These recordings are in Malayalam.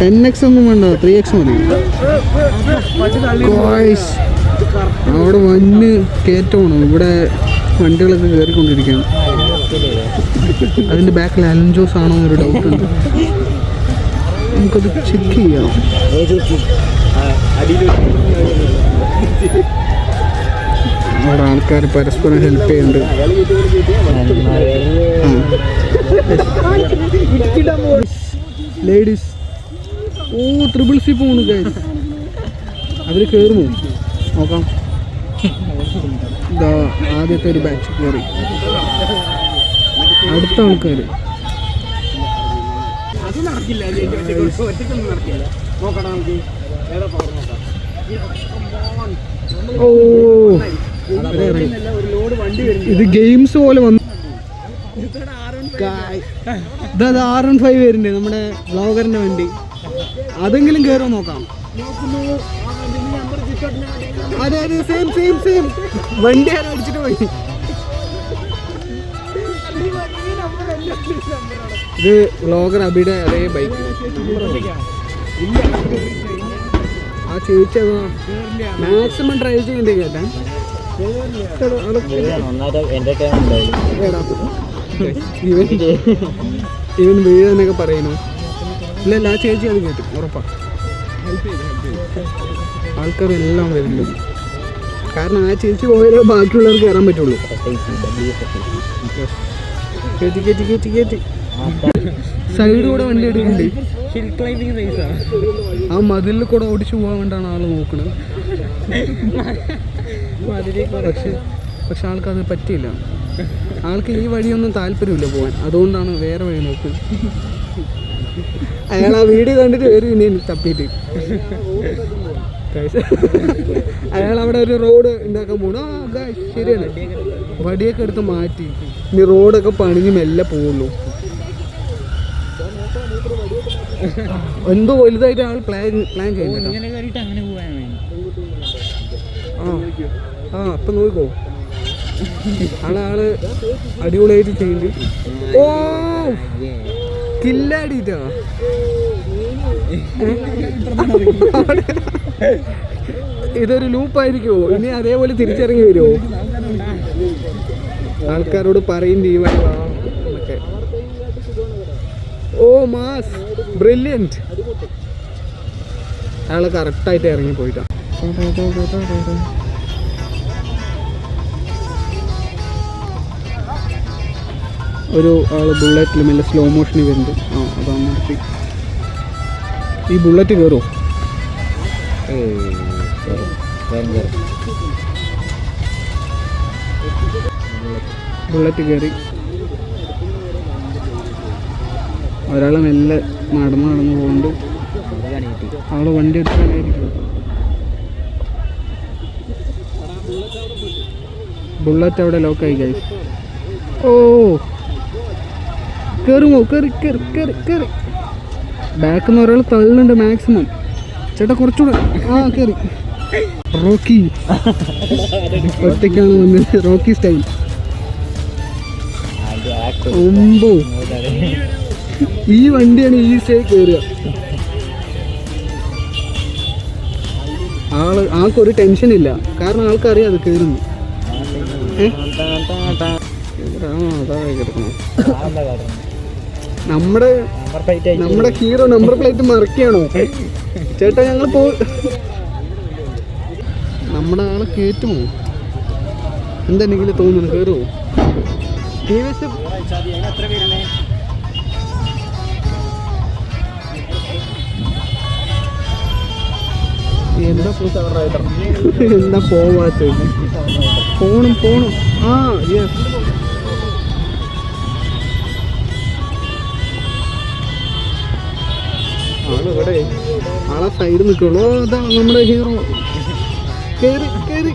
ടെൻ എക്സ് ഒന്നും വേണ്ട ത്രീ എക്സ് മതി. അവിടെ വന്ന് കയറ്റമാണ് ഇവിടെ വണ്ടികളൊക്കെ കയറിക്കൊണ്ടിരിക്കുകയാണ്. അതിന്റെ ബാക്കിൽ അലഞ്ചോസ് ആണോ ഒരു ഡൗട്ട് ഉണ്ട്. നമുക്കത് ചെക്ക് ചെയ്യാം. അവിടെ ആൾക്കാർ പരസ്പരം ഹെൽപ്പ് ചെയ്യുന്നുണ്ട്. ലേഡീസ് ഓ ത്രിപിൾ സി പോണു അവർ അതിൽ കയറുമോ നോക്കാം. ഇതാ ആദ്യത്തെ ഒരു ബാച്ച് കയറി അടുത്ത ആൾക്കാർ ഓ അതെ. ഇത് ഗെയിംസ് പോലെ വന്നു ഇതാ ആർ വൺ ഫൈവ് വരുന്നുണ്ട് നമ്മുടെ ബ്ലോഗറിന്റെ വണ്ടി. അതെങ്കിലും കയറോ നോക്കാം. അതെ അതെ സെയിം സെയിം സെയിം വണ്ടി ആരും അടിച്ചിട്ട് പോയി? ഇത് ബ്ലോഗർ അബിയുടെ അതേ ബൈക്ക് ആ ചേച്ചി മാക്സിമം ഡ്രൈവ് ചെയ്യണ്ടേ കേട്ടാ? ഇവൻ വീഴെന്നൊക്കെ പറയുന്നു. ഇല്ല ആ ചേച്ചി അത് കേട്ടു. ഉറപ്പാ. ആൾക്കാരെല്ലാം വരുന്നുണ്ട് കാരണം ആ ചേച്ചി പോയാലേ ബാക്കിയുള്ളവർക്ക് കയറാൻ പറ്റുള്ളൂ. കയറ്റി കയറ്റി കയറ്റി കയറ്റി സൈഡ് കൂടെ വണ്ടി എടുക്കുന്നുണ്ട്. ആ? മതിലിൽ കൂടെ ഓടിച്ചു പോകാൻ വേണ്ടിയാണ് ആൾ നോക്കുന്നത് പക്ഷെ പക്ഷെ ആൾക്കത് പറ്റിയില്ല. ആൾക്ക് ഈ വഴിയൊന്നും താല്പര്യമില്ല പോകാൻ അതുകൊണ്ടാണ് വേറെ വഴി നോക്കുന്നത് അയാൾ ആ വീഡിയോ കണ്ടിട്ട് വരും ഇനി തപ്പിട്ട് അയാൾ അവിടെ ഒരു റോഡ് ഉണ്ടാക്കാൻ പോകണം ആ ശരിയാണ്. വടിയൊക്കെ എടുത്ത് മാറ്റി. ഇനി റോഡൊക്കെ പണിഞ്ഞ് മെല്ലെ പോവുള്ളൂ. എന്തോ വലുതായിട്ട് ആൾ പ്ലാൻ പ്ലാൻ ചെയ്യുന്നുണ്ട്. ആ. ആ അപ്പം നോക്കോ. ആളെ ആൾ അടിപൊളിയായിട്ട് ചെയ്യുന്നുണ്ട് ഓ കില്ലാടിയിട്ടാ ഇതൊരു ലൂപ്പായിരിക്കുമോ ഇനി അതേപോലെ തിരിച്ചിറങ്ങി വരുമോ ആൾക്കാരോട് പറയും വഴി ഓ മാസ്. ബ്രില്യന്റ് അയാൾ കറക്റ്റായിട്ട് ഇറങ്ങി പോയിട്ടാ ഒരു ആൾ ബുള്ളറ്റിൽ മെല്ലെ സ്ലോ മോഷനിൽ വരുന്നുണ്ട്. ആ അതാണ് നിർത്തി. ഈ ബുള്ളറ്റ് കയറുമോ ബുള്ളറ്റ് കയറി ഒരാൾ മെല്ലെ നടന്ന് നടന്ന് പോകുന്നുണ്ട് ആൾ വണ്ടി എടുക്കാനായിരിക്കും ബുള്ളറ്റ് അവിടെ ലോക്കായി ഗൈസ് ഓ! കയറുമോ കയറി കയറി കയറി കയറി ബാക്ക് നിന്ന് ഒരാൾ തള്ളുന്നുണ്ട് മാക്സിമം ചേട്ടാ കുറച്ചുകൂടെ ആ കയറി റോക്കി. ഒറ്റയ്ക്കാണ് വന്നത്. റോക്കി സ്റ്റൈൽ ഒമ്പോ. ഈ വണ്ടിയാണ് ഈസിയായി കയറുക ആൾ ആൾക്കൊരു ടെൻഷൻ ഇല്ല. കാരണം ആൾക്കറിയാം അത് കയറുന്നു ഏ? ആ അതാ കിടക്കണം നമ്മുടെ നമ്മുടെ ഹീറോ നമ്പർ പ്ലേറ്റ് മറക്കുകയാണോ. ചേട്ടാ ഞങ്ങൾ പോ നമ്മുടെ ആളെ കയറ്റുമോ എന്തെങ്കിലും തോന്നുന്നു കയറുമോ എന്താ പോവാ ചോദിച്ചു പോണം പോണം. ആ യെസ് ആളിവിടെ ആളെ സൈഡ് നിൽക്കുള്ളൂ അതാ നമ്മുടെ ഹീറോ കേറി കേറി.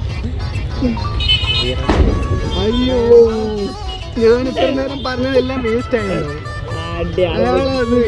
അയ്യോ. ഞാൻ ഇത്ര നേരം പറഞ്ഞതെല്ലാം വേസ്റ്റ് ആയിരുന്നു അയാളത്.